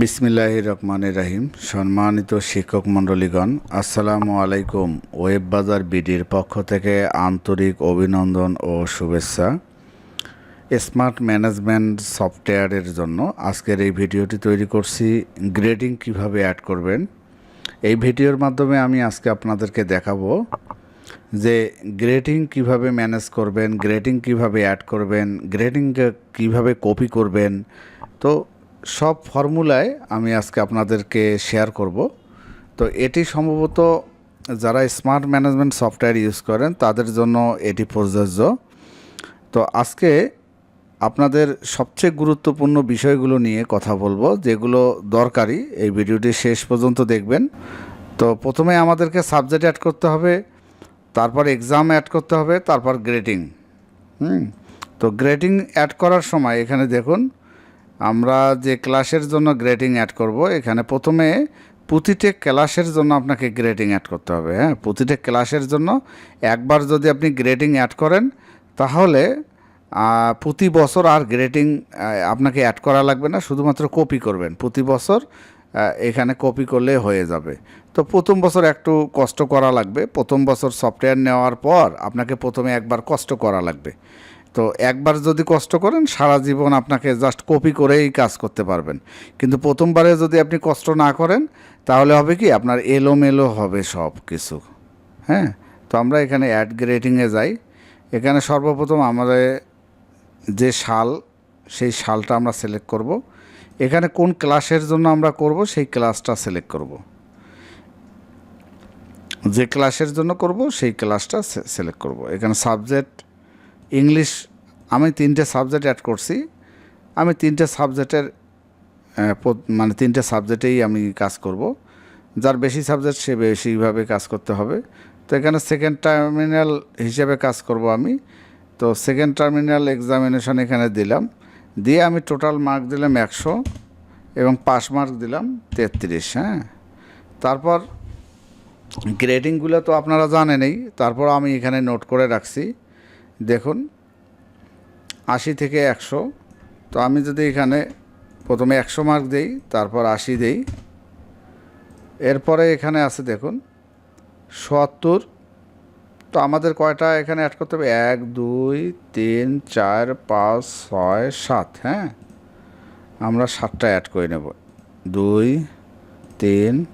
বিসমিল্লাহ রহমান রাহিম। সম্মানিত শিক্ষক মণ্ডলীগণ, আসসালামু আলাইকুম ওয়েব বাজার বিডির পক্ষ থেকে আন্তরিক অভিনন্দন ও শুভেচ্ছা। স্মার্ট ম্যানেজমেন্ট সফটওয়্যারের জন্য আজকের এই ভিডিওটি তৈরি করছি, গ্রেডিং কীভাবে অ্যাড করবেন। এই ভিডিওর মাধ্যমে আমি আজকে আপনাদেরকে দেখাবো যে গ্রেডিং কীভাবে ম্যানেজ করবেন, গ্রেডিং কীভাবে অ্যাড করবেন, গ্রেডিং কীভাবে কপি করবেন। তো সব ফর্মুলায় আমি আজকে আপনাদেরকে শেয়ার করব। তো এটি সম্ভবত যারা স্মার্ট ম্যানেজমেন্ট সফটওয়্যার ইউজ করেন, তাদের জন্য এটি প্রযোজ্য। তো আজকে আপনাদের সবচেয়ে গুরুত্বপূর্ণ বিষয়গুলো নিয়ে কথা বলব, যেগুলো দরকারি। এই ভিডিওটি শেষ পর্যন্ত দেখবেন। তো প্রথমে আমাদেরকে সাবজেক্ট অ্যাড করতে হবে, তারপর এক্সাম অ্যাড করতে হবে, তারপর গ্রেডিং হুম? তো গ্রেডিং অ্যাড করার সময় এখানে দেখুন আমরা যে ক্লাসের জন্য গ্রেডিং অ্যাড করব, এখানে প্রথমে প্রতিটি ক্লাসের জন্য আপনাকে গ্রেডিং অ্যাড করতে হবে হ্যাঁ? প্রতিটি ক্লাসের জন্য একবার যদি আপনি গ্রেডিং অ্যাড করেন, তাহলে প্রতি বছর আর গ্রেডিং আপনাকে অ্যাড করা লাগবে না, শুধুমাত্র কপি করবেন। প্রতি বছর এখানে কপি করলে হয়ে যাবে। তো প্রথম বছর একটু কষ্ট করা লাগবে, প্রথম বছর সফটওয়্যার নেওয়ার পর আপনাকে প্রথমে একবার কষ্ট করা লাগবে। তো একবার যদি কষ্ট করেন, সারা জীবন আপনাকে জাস্ট কপি করেই কাজ করতে পারবেন। কিন্তু প্রথমবারে যদি আপনি কষ্ট না করেন, তাহলে হবে কি? আপনার এলোমেলো হবে সব কিছু হ্যাঁ? তো আমরা এখানে অ্যাড গ্রেডিংয়ে যাই। এখানে সর্বপ্রথম আমাদের যে শাল, সেই শালটা আমরা সিলেক্ট করব। এখানে কোন ক্লাসের জন্য আমরা করব, সেই ক্লাসটা সিলেক্ট করব। যে ক্লাসের জন্য করব, সেই ক্লাসটা সিলেক্ট করব। এখানে সাবজেক্ট ইংলিশ, আমি তিনটে সাবজেক্ট অ্যাড করছি। আমি তিনটে সাবজেক্টের মানে তিনটে সাবজেক্টেই আমি কাজ করব। যার বেশি সাবজেক্ট সে বেশিভাবে কাজ করতে হবে। তো এখানে সেকেন্ড টার্মিনাল হিসেবে কাজ করব আমি। তো সেকেন্ড টার্মিনাল এক্সামিনেশন এখানে দিলাম। দিয়ে আমি টোটাল মার্ক দিলাম একশো এবং পাস মার্ক দিলাম তেত্রিশ হ্যাঁ। তারপর গ্রেডিংগুলো তো আপনারা জানেনই। তারপর আমি এখানে নোট করে রাখছি। দেখুন, আশি থেকে একশো। তো আমি যদি এখানে প্রথমে একশো মার্ক দেই, তারপর আশি দেই। এরপরে এখানে আছে দেখুন, সত্তর। তো আমাদের কয়টা এখানে অ্যাড করতে হবে? এক, দুই, তিন, চার, পাঁচ, ছয়, সাত হ্যাঁ? আমরা সাতটা অ্যাড করে নেব। দুই, তিন,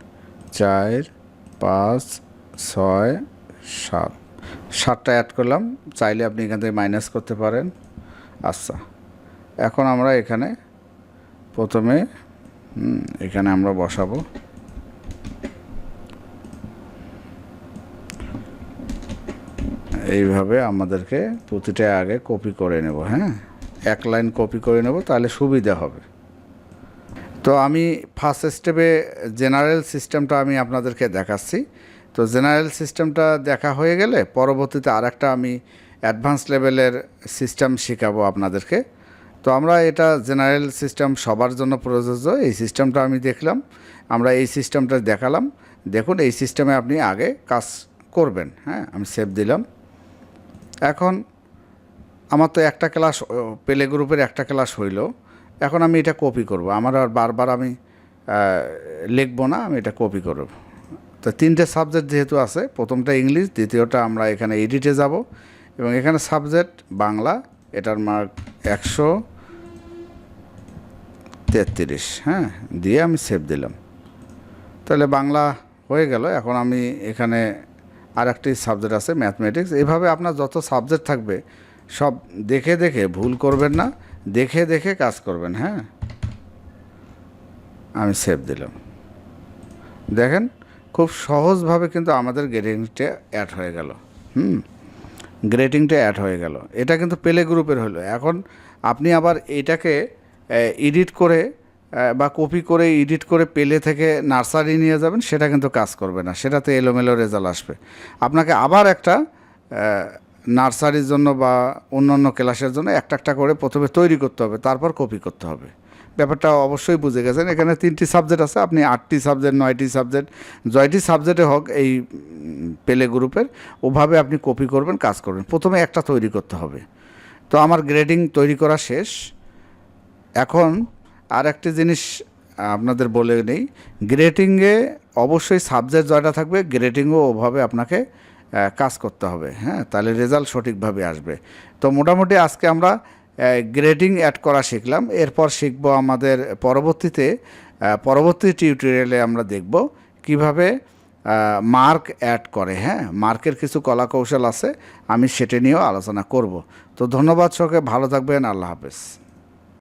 চার, পাঁচ, ছয়, সাত। সাতটা অ্যাড করলাম, চাইলে আপনি এখান থেকে মাইনাস করতে পারেন। আচ্ছা এখন আমরা এখানে প্রথমে এখানে আমরা বসাবো। এইভাবে আমাদেরকে প্রতিটা আগে কপি করে নেব হ্যাঁ? এক লাইন কপি করে নেব, তাহলে সুবিধা হবে। তো আমি ফার্স্ট স্টেপে জেনারেল সিস্টেমটা আমি আপনাদেরকে দেখাচ্ছি। তো জেনারেল সিস্টেমটা দেখা হয়ে গেলে পরবর্তীতে আরেকটা আমি অ্যাডভান্স লেভেলের সিস্টেম শেখাবো আপনাদেরকে। তো আমরা এটা জেনারেল সিস্টেম সবার জন্য প্রযোজ্য। এই সিস্টেমটা আমি দেখলাম, আমরা এই সিস্টেমটা দেখালাম। দেখুন, এই সিস্টেমে আপনি আগে কাজ করবেন। হ্যাঁ আমি সেভ দিলাম। এখন আমার তো একটা ক্লাস পেলে গ্রুপের একটা ক্লাস হইল। এখন আমি এটা কপি করব। আমার আর বারবার আমি লিখব না, আমি এটা কপি করব। তো তিনটে সাবজেক্ট যেহেতু আছে, প্রথমটা ইংলিশ, দ্বিতীয়টা আমরা এখানে এডিটে যাব। এবং এখানে সাবজেক্ট বাংলা, এটার মার্ক একশো তেত্রিশ হ্যাঁ দিয়ে আমি সেভ দিলাম। তাহলে বাংলা হয়ে গেল, এখন আমি এখানে আর একটি সাবজেক্ট আছে ম্যাথমেটিক্স এভাবে আপনার যত সাবজেক্ট থাকবে, সব দেখে দেখে ভুল করবেন না, দেখে দেখে কাজ করবেন হ্যাঁ। আমি সেভ দিলাম। দেখেন খুব সহজভাবে কিন্তু আমাদের গ্রেডিংটা অ্যাড হয়ে গেল। হুম, গ্রেডিংটা অ্যাড হয়ে গেল। এটা কিন্তু পেলে গ্রুপের হলো। এখন আপনি আবার এটাকে এডিট করে বা কপি করে এডিট করে পেলে থেকে নার্সারি নিয়ে যাবেন, সেটা কিন্তু কাজ করবে না। সেটাতে এলোমেলো রেজাল্ট আসবে। আপনাকে আবার একটা নার্সারির জন্য বা অন্যান্য ক্লাসের জন্য একটা একটা করে প্রথমে তৈরি করতে হবে, তারপর কপি করতে হবে। ব্যাপারটা অবশ্যই বুঝে গেছেন। এখানে তিনটি সাবজেক্ট আছে, আপনি আটটি সাবজেক্ট নয়টি সাবজেক্ট জয়টি সাবজেক্টে হোক এই পেলে গ্রুপের ওভাবে আপনি কপি করবেন, কাজ করবেন। প্রথমে একটা তৈরি করতে হবে। তো আমার গ্রেডিং তৈরি করা শেষ। এখন আর একটি জিনিস আপনাদের বলে নেই গ্রেটিংয়ে অবশ্যই সাবজেক্ট জয়টা থাকবে গ্রেটিংও ওভাবে আপনাকে কাজ করতে হবে। হ্যাঁ তাহলে রেজাল্ট সঠিকভাবে আসবে। তো মোটামুটি আজকে আমরা গ্রেডিং অ্যাড করা শিখলাম। এরপর শিখব আমাদের পরবর্তীতে পরবর্তী টিউটোরিয়ালে আমরা দেখব কীভাবে মার্ক অ্যাড করে। হ্যাঁ মার্কের কিছু কলা কৌশল আছে, আমি সেটা নিয়েও আলোচনা করব। তো ধন্যবাদ সবাইকে, ভালো থাকবেন, আল্লাহ হাফেজ।